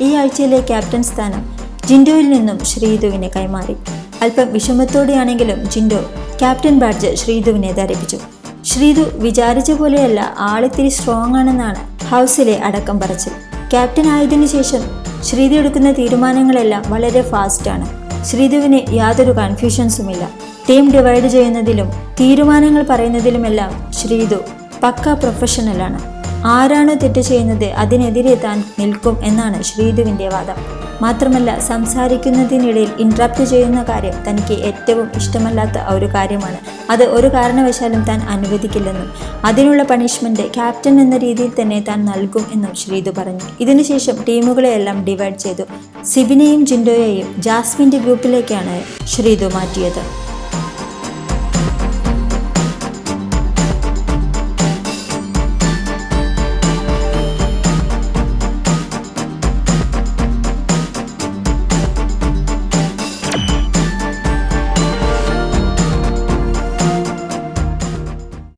ഈ ആഴ്ചയിലെ ക്യാപ്റ്റൻ സ്ഥാനം ജിൻഡോയിൽ നിന്നും ശ്രീധുവിനെ കൈമാറി. അല്പം വിഷമത്തോടെയാണെങ്കിലും ജിൻഡോ ക്യാപ്റ്റൻ ബാഡ്ജ് ശ്രീധുവിനെ ധരിപ്പിച്ചു. ശ്രീധു വിചാരിച്ച പോലെയല്ല ആളിത്തിരി സ്ട്രോങ് ആണെന്നാണ് ഹൗസിലെ അടക്കം പറച്ചിൽ. ക്യാപ്റ്റൻ ആയതിനു ശേഷം ശ്രീധു എടുക്കുന്ന തീരുമാനങ്ങളെല്ലാം വളരെ ഫാസ്റ്റാണ് ശ്രീധുവിന് യാതൊരു കൺഫ്യൂഷൻസുമില്ല ടീം ഡിവൈഡ് ചെയ്യുന്നതിലും തീരുമാനങ്ങൾ പറയുന്നതിലുമെല്ലാം ശ്രീധു പക്ക പ്രൊഫഷണലാണ് ആരാണ് തെറ്റ് ചെയ്യുന്നത് അതിനെതിരെ താൻ നിൽക്കും എന്നാണ് ശ്രീധുവിന്റെ വാദം. മാത്രമല്ല സംസാരിക്കുന്നതിനിടയിൽ ഇൻട്രാപ്റ്റ് ചെയ്യുന്ന കാര്യം തനിക്ക് ഏറ്റവും ഇഷ്ടമല്ലാത്ത ഒരു കാര്യമാണ്. അത് ഒരു കാരണവശാലും താൻ അനുവദിക്കില്ലെന്നും അതിനുള്ള പണിഷ്മെന്റ് ക്യാപ്റ്റൻ എന്ന രീതിയിൽ തന്നെ താൻ നൽകും എന്നും ശ്രീധു പറഞ്ഞു. ഇതിനുശേഷം ടീമുകളെയെല്ലാം ഡിവൈഡ് ചെയ്തു. സിബിനെയും ജിൻഡോയെയും ജാസ്മിന്റെ ഗ്രൂപ്പിലേക്കാണ് ശ്രീധു മാറ്റിയത്.